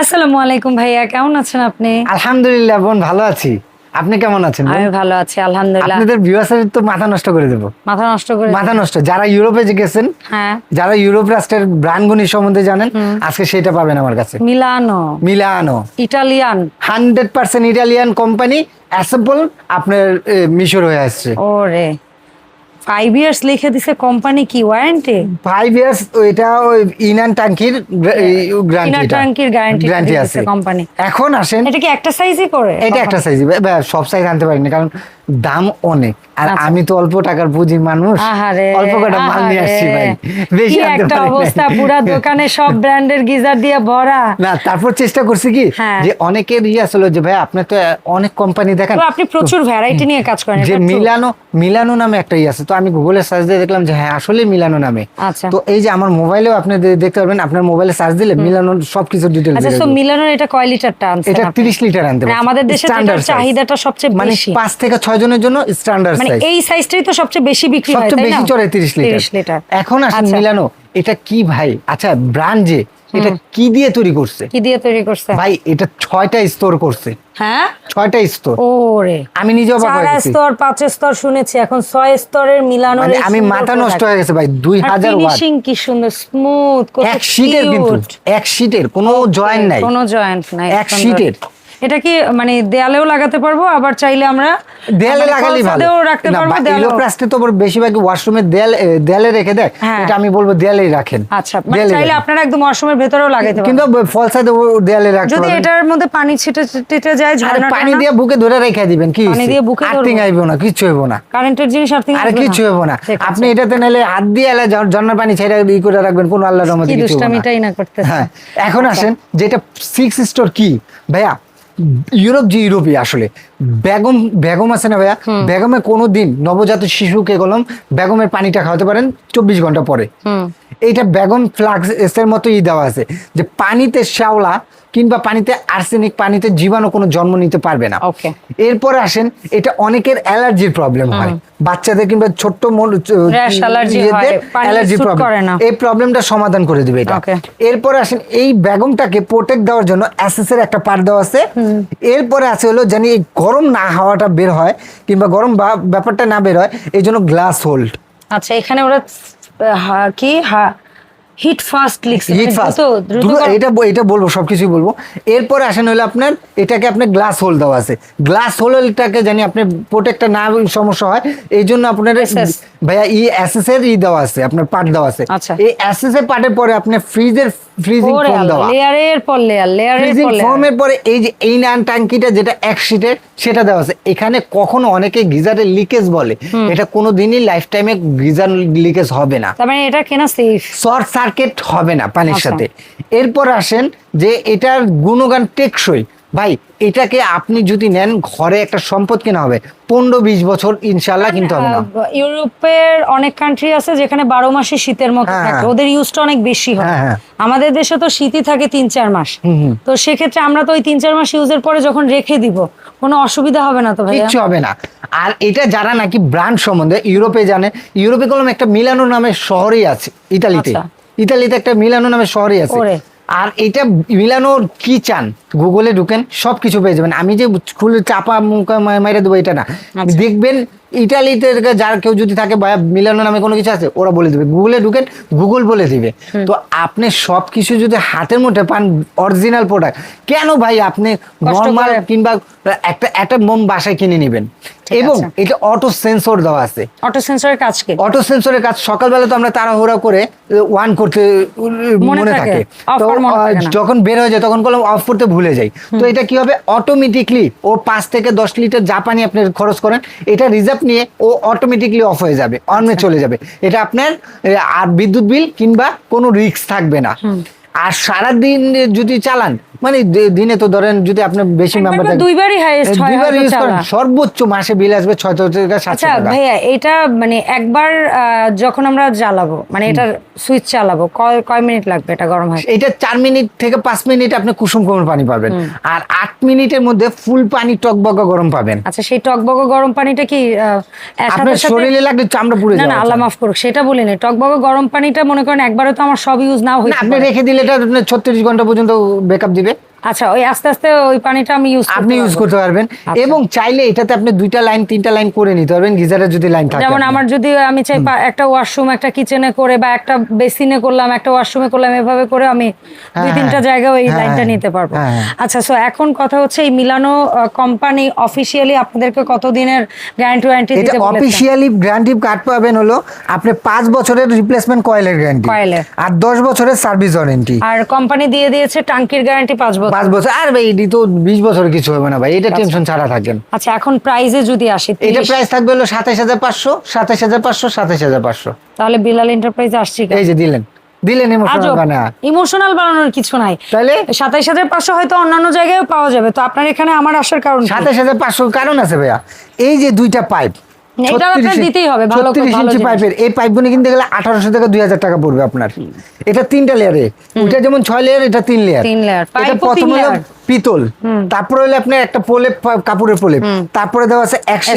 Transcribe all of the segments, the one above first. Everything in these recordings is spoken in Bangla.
আসসালামু আলাইকুম ভাইয়া কেমন আছেন আপনি? আলহামদুলিল্লাহ বোন ভালো আছি। আপনি কেমন আছেন আমি ভালো আছি আলহামদুলিল্লাহ। আপনাদের ভিউয়ার্সের তো মাথা নষ্ট করে দেবো। মাথা নষ্ট করে মাথা নষ্ট। যারা ইউরোপে গেছেন হ্যাঁ। যারা ইউরোপ রাষ্ট্রের ব্রান্ডগুনি সম্বন্ধে জানেন আজকে সেটা পাবেন আমার কাছে। Milano. Milano. Italian. Hundred percent Italian company assemble আপনার মিশর হয়ে আসছে। ওরে। ফাইভ ইয়ার্স লিখে দিছে কোম্পানি কি ওয়ারেন্টি ফাইভ ইয়ার্স ওইটা ওই ইনান ট্যাঙ্কির গ্যারান্টি guarantee গ্যারান্টি দিয়ে আছে। কোম্পানি এখন আসেন এটা কি একটা সাইজই করে এটা একটা সাইজ সব সাইজ আনতে পারেন কারণ দাম অনেক। আর আচ্ছা। আমি তো অল্প টাকার বুঝি মানুষ। অল্প কটা মাল নিয়ে আসছি ভাই। বেশি একটা অবস্থা পুরো দোকানে সব ব্র্যান্ডের গিজার দিয়ে ভরা। না তারপর চেষ্টা করছি কি হ্যাঁ। যে অনেকে ইয়ে আসলো যে ভাই আপনি তো অনেক কোম্পানি দেখেন। আপনি প্রচুর ভ্যারাইটি নিয়ে কাজ করেন যে মিলানো মিলানো নামে একটা ইয়ে আছে। তো আমি গুগলে সার্চ দিয়ে দেখলাম যে হ্যাঁ আসলে মিলানো নামে। আচ্ছা। তো এই যে আমার মোবাইলেও আপনি দেখতে পারবেন আপনার মোবাইলে সার্চ দিলে মিলানো সবকিছু ডিটেইল আচ্ছা তো মিলানোর এটা কয় লিটার টানছে এটা 30 লিটার আনতে মানে আমাদের দেশে চাহিদাটা সবচেয়ে মানে বেশি। মানে 5 থেকে 6 আয়োজনের জন্য স্ট্যান্ডার্ড মানে সাইজ এই সাইজটাই তো সবচেয়ে বেশি বিক্রি হয় সবচেয়ে বেশি চলে 30 লিটার। 30 লিটার। এখন আসুন আচ্ছা। মিলানো এটা কি ভাই? আচ্ছা ব্র্যান্ড যে এটা কি দিয়ে তৈরি করছে? কি দিয়ে তৈরি করছে? ভাই এটা ছয়টা স্তর করছে। হ্যাঁ? ছয়টা স্তর ওরে। আমি নিজে অবাক হয়ে গেছি। স্তর পাঁচ স্তর শুনেছি এখন ছয় স্তরের মিলানো মানে আমি মাথা নষ্ট হয়ে গেছে ভাই 2000 ওয়াট। ফিনিশিং কি সুন্দর স্মুথ কত এক শীটের কিন্তু এক শীটের কোনো জয়েন্ট নাই। কোনো জয়েন্ট নাই এক শীটের এটা কি মানে দেয়ালেও লাগাতে পারব আবার চাইলে আমরা দেয়ালে মানে লাগালেই ভালো। রাখতে পারব দেয়ালেও। ইলোপ্লাস্টে তো আবার বেশিরভাগ ওয়াশরুমে দেয়াল দেয়ালে রেখে দেয় হ্যাঁ। এটা আমি বলব দেয়ালেই রাখেন। আচ্ছা মানে চাইলে। আপনারা একদম ওয়াশরুমের ভেতরেও লাগাইতে কিন্তু ফলসাদে দেয়ালে রাখতে যদি এটার মধ্যে পানি ছিটে ছিটে যায় আর পানি দিয়ে বুকে ধরে রেখে দিবেন কি পানি দিয়ে বুকে আর্থিং? আইবো না কিছু হইব না। কারেন্টের জিনিস আর আর কিছু হইব না। আপনি এটাতে নাহলে হাত দিয়ে এলে ঝর- ঝর্ণার পানি ছেড়ে ই করে রাখবেন কোন আল্লাহর রহমতে কিছু না। হ্যাঁ এখন আসেন যেটা সিক্স স্টোর কি? ভাইয়া ইউরোপ যে ইউরোপই আসলে বেগম বেগম আছে না ভাইয়া? বেগমে কোনো দিন নবজাত শিশুকে গলম বেগমের পানিটা খাওয়াতে পারেন চব্বিশ ঘণ্টা পরে। এইটা বেগম ফ্লাক্স এর মতোই দেওয়া আছে যে পানিতে শ্যাওলা কিংবা পানিতে আর্সেনিক পানিতে জীবাণু কোনো জন্ম নিতে পারবে না। এরপরে আসেন এটা অনেকের অ্যালার্জির প্রবলেম হয়। বাচ্চাদের কিংবা ছোট্ট অ্যালার্জি প্রবলেম এই প্রবলেমটা সমাধান করে দিবে এটা. এরপরে আসেন এই বেগমটাকে প্রোটেক্ট দেওয়ার জন্য অ্যাসেস এর একটা পার্ট দেওয়া আছে। এরপরে আছে হলো জানি এই গরম না হাওয়াটা বের হয় কিংবা গরম ব্যাপারটা না বের হয় এই জন্য গ্লাস হোল্ড আচ্ছা এখানে ওরা কি হিট ফাস্ট লিখছে হিট ফাস্ট এটা এটা বলব সবকিছুই বলব। এরপরে আসেন হলো আপনার এটাকে আপনার গ্লাস হোল দেওয়া আছে। গ্লাস হোলটাকে জানি আপনি প্রোটেক্টটা না সমস্যা হয় এই জন্য আপনার ভাইয়া ই অ্যাসেসের এর ই দেওয়া আছে আপনার পার্ট দেওয়া আছে। আচ্ছা। এই অ্যাসেসের এর পার্টের পরে আপনার ফ্রিজের ফ্রিজিং ফোম দেওয়া। লেয়ারের পর লেয়ার লেয়ারের ফ্রিজিং পর লেয়ার ফোমের পরে এই যে এই নান ট্যাঙ্কিটা যেটা এক শিটের সেটা দেওয়া আছে। এখানে কখনো অনেকে গিজারের লিকেজ বলে। এটা কোনোদিনই লাইফ টাইমে গিজার লিকেজ হবে না। তার মানে এটা কেনা সেফ শর্ট সার্কিট হবে না পানির আচ্ছা। সাথে। এরপর আসেন যে এটার গুণগান টেকসই। ভাই এটাকে আপনি যদি নেন ঘরে একটা সম্পদ কেনা হবে। পনেরো বিশ বছর ইনশাল্লাহ কিনতে হবে না। ইউরোপের অনেক কান্ট্রি আছে যেখানে বারো মাসে শীতের মতো হ্যাঁ, থাকে। হ্যাঁ। ওদের ইউজটা অনেক বেশি হয়। হ্যাঁ, হ্যাঁ। আমাদের দেশে তো শীতই থাকে তিন চার মাস। তো সেক্ষেত্রে আমরা তো ওই তিন চার মাস ইউজের পরে যখন রেখে দিব কোনো অসুবিধা হবে না তো ভাই কিচ্ছু হবে না। আর এটা যারা নাকি ব্র্যান্ড সম্বন্ধে ইউরোপে জানে ইউরোপে কলম একটা মিলানো নামের শহরই আছে ইতালিতে। আচ্ছা। ইতালিতে একটা মিলানো নামের শহরই আছে। আর এটা মিলানোর কি চান? গুগলে ঢুকেন সব কিছু পেয়ে যাবেন। আমি যে খুলে চাপা মুখে মাইরে দেবো এটা না। আচ্ছা। দেখবেন ইটালিতে যার কেউ যদি থাকে বা মিলানো নামে কোনো কিছু আছে ওরা বলে দিবে। গুগলে ঢুকেন গুগল বলে দিবে। তো আপনি সব কিছু যদি হাতের মধ্যে পান অরিজিনাল প্রোডাক্ট কেন ভাই আপনি নর্মাল কিংবা একটা একটা মোম বাসায় কিনে নেবেন। এবং এটা অটো সেন্সর দেওয়া আছে। অটো সেন্সরের কাজ কি? অটো সেন্সরের কাজ সকালবেলা তো আমরা তাড়াহুড়া করে ওয়ান করতে মনে থাকে, তো। যখন বের হয়ে যায় তখন কলম অফ করতে ভুলে যাই। তো এটা কি হবে? অটোমেটিকলি ও পাঁচ থেকে দশ লিটার যা পানি আপনি খরচ করেন এটা রিজার্ভ নিয়ে ও অটোমেটিকলি অফ হয়ে যাবে অনে আচ্ছা। চলে যাবে। এটা আপনার আর বিদ্যুৎ বিল কিংবা কোনো রিস্ক থাকবে না। আর সারাদিন যদি চালান মানে দিনে তো ধরেন যদি আপনি বেশি মেম্বার বা দুইবারই highest হয় দুইবার ইউজ করেন সর্বোচ্চ মাসে বিল আসবে ছয় থেকে সাতশো আচ্ছা ভাইয়া এটা মানে একবার যখন আমরা জ্বালাবো মানে এটার সুইচ চালাবো কয় কয় মিনিট লাগবে এটা গরম হয়? এটা চার মিনিট থেকে পাঁচ মিনিট আপনি কুসুম কোমল পানি পাবেন। আর আট মিনিটের মধ্যে ফুল পানি টকবকা গরম পাবেন। আচ্ছা সেই টকবগ গরম পানিটা কি আপনার শরীরে লাগলে চামড়া পুড়ে না যাবে না আল্লাহ মাফ করুক সেটা বলিনি টকবগ গরম পানিটা মনে করেন একবারে তো আমার সব ইউজ নাও না হইতে আপনি রেখে দিলে এটা আপনার ছত্রিশ ঘণ্টা পর্যন্ত ব্যাকআপ দিবে আচ্ছা ওই আস্তে আস্তে ওই পানিটা আমি ইউজ আপনি ইউজ করতে পারবেন আচ্ছা। এবং চাইলে এটাতে আপনি দুইটা লাইন তিনটা লাইন করে নিতে পারবেন গিজারের যদি লাইন থাকে যেমন আমার যদি আমি চাই একটা ওয়াশরুম একটা কিচেনে করে বা একটা বেসিনে করলাম একটা ওয়াশরুমে করলাম এভাবে করে আমি দুই হ্যাঁ, তিনটা হ্যাঁ। জায়গায় হ্যাঁ, লাইনটা হ্যাঁ। নিতে পারব। আচ্ছা সো এখন কথা হচ্ছে এই মিলানো কোম্পানি অফিসিয়ালি আপনাদেরকে কত দিনের গ্যারান্টি ওয়ারেন্টি দিতে বলেছে অফিসিয়ালি গ্যারান্টি কার্ড পাবেন হলো আপনি পাঁচ বছরের রিপ্লেসমেন্ট কয়েলের গ্যারান্টি কয়েলের। আর দশ বছরের সার্ভিস ওয়ারেন্টি আর কোম্পানি দিয়ে দিয়েছে টাঙ্কির গ্যারান্টি পাঁচ বছর পাঁচ বছর আর ভাই এটি তো বিশ বছর কিছু হবে না ভাই এটা টেনশন ছাড়া থাকেন। আচ্ছা এখন প্রাইজে যদি আসি এটা 30, প্রাইস থাকবে হলো সাতাশ হাজার পাঁচশো সাতাশ হাজার পাঁচশো সাতাশ হাজার পাঁচশো। তাহলে বিলাল এন্টারপ্রাইজ আসছি এই যে দিলেন দিলেন ইমোশনাল বানা ইমোশনাল বানানোর কিছু নাই। তাহলে? সাতাইশ হাজার পাঁচশো হয়তো অন্যান্য জায়গায় পাওয়া যাবে তো আপনার এখানে আমার আসার কারণ কি? সাতাশ হাজার পাঁচশো কারণ আছে ভাইয়া। এই যে দুইটা পাইপ এটা আপনার দিতেই হবে, ভালো- ছত্রিশ ভালো ইঞ্চি পাইপের এই পাইপগুলো কিনতে গেলে আঠারোশো থেকে দুই হাজার টাকা পড়বে আপনার। এটা তিনটা লেয়ারে যেমন ছয় লেয়ার এটা তিন লেয়ার এটা প্রথম হলো পিতল। তারপরে হলো আপনার একটা প্রলেপ কাপড়ের প্রলেপ। তারপরে দেওয়া আছে একটা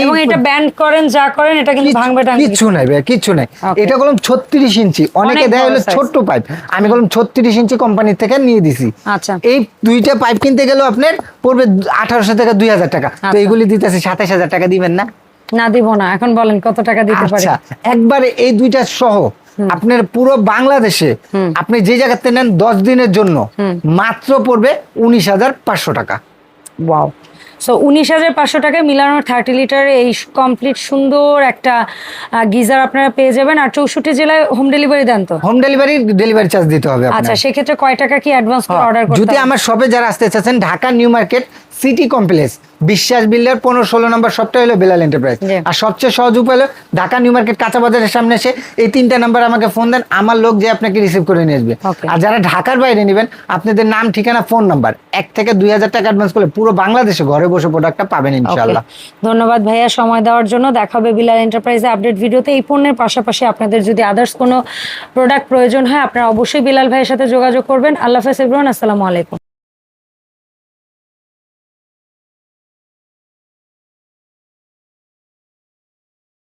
এবং এটা ব্যান্ড করেন যা করেন এটা কিন্তু ভাঙবে কিচ্ছু নাই ভাই নাই। এটা বললাম ছত্রিশ ইঞ্চি। অনেকে দেয় হলো। ছোট্ট পাইপ আমি বললাম ছত্রিশ ইঞ্চি কোম্পানির থেকে নিয়ে দিছি। আচ্ছা। এই দুইটা পাইপ কিনতে গেলেও আপনার পড়বে আঠারোশো থেকে দুই হাজার টাকা। তো আচ্ছা। এইগুলি দিতেছে সাতাশ হাজার টাকা দিবেন না? না দিব না। এখন বলেন কত টাকা দিতে পারি? আচ্ছা একবারে এই দুইটা সহ আপনার পুরো বাংলাদেশে আপনি যে জায়গাতে নেন দশ দিনের জন্য মাত্র পড়বে উনিশ হাজার পাঁচশো টাকা। ওয়াও সো উনিশ হাজার পাঁচশো টাকায় মিলানোর থার্টি লিটার এই কমপ্লিট সুন্দর একটা গিজার আপনারা পেয়ে যাবেন। আর চৌষট্টি জেলায় হোম ডেলিভারি দেন তো? হোম ডেলিভারি ডেলিভারি চার্জ দিতে হবে আচ্ছা সেক্ষেত্রে কয় টাকা কি অ্যাডভান্স করে অর্ডার করতে যদি আমার শপে যারা আসতে চাচ্ছেন Dhaka new market city complex. Biswas builder পনেরো ষোলো নম্বর শপটা হলো বেলাল এন্টারপ্রাইজ। আর সবচেয়ে সহজ উপায় হলো ঢাকা নিউ মার্কেট কাঁচা বাজারের সামনে এসে এই তিনটা নাম্বার আমাকে ফোন দেন আমার লোক যে আপনাকে রিসিভ করে নিয়ে আসবে। আর যারা ঢাকার বাইরে নেবেন আপনাদের নাম ঠিকানা ফোন নাম্বার এক থেকে দুই হাজার টাকা অ্যাডভান্স করলে পুরো বাংলাদেশে ঘরে বসে প্রোডাক্টটা পাবেন. ইনশাল্লাহ ধন্যবাদ ভাইয়া সময় দেওয়ার জন্য। দেখা হবে বিলাল এন্টারপ্রাইজে আপডেট ভিডিওতে। এই পণ্যের পাশাপাশি আপনাদের যদি আদার্স কোনো প্রোডাক্ট প্রয়োজন হয় আপনারা অবশ্যই বিলাল ভাইয়ের সাথে যোগাযোগ করবেন। আল্লাহ হাফেজ আসসালামু আলাইকুম।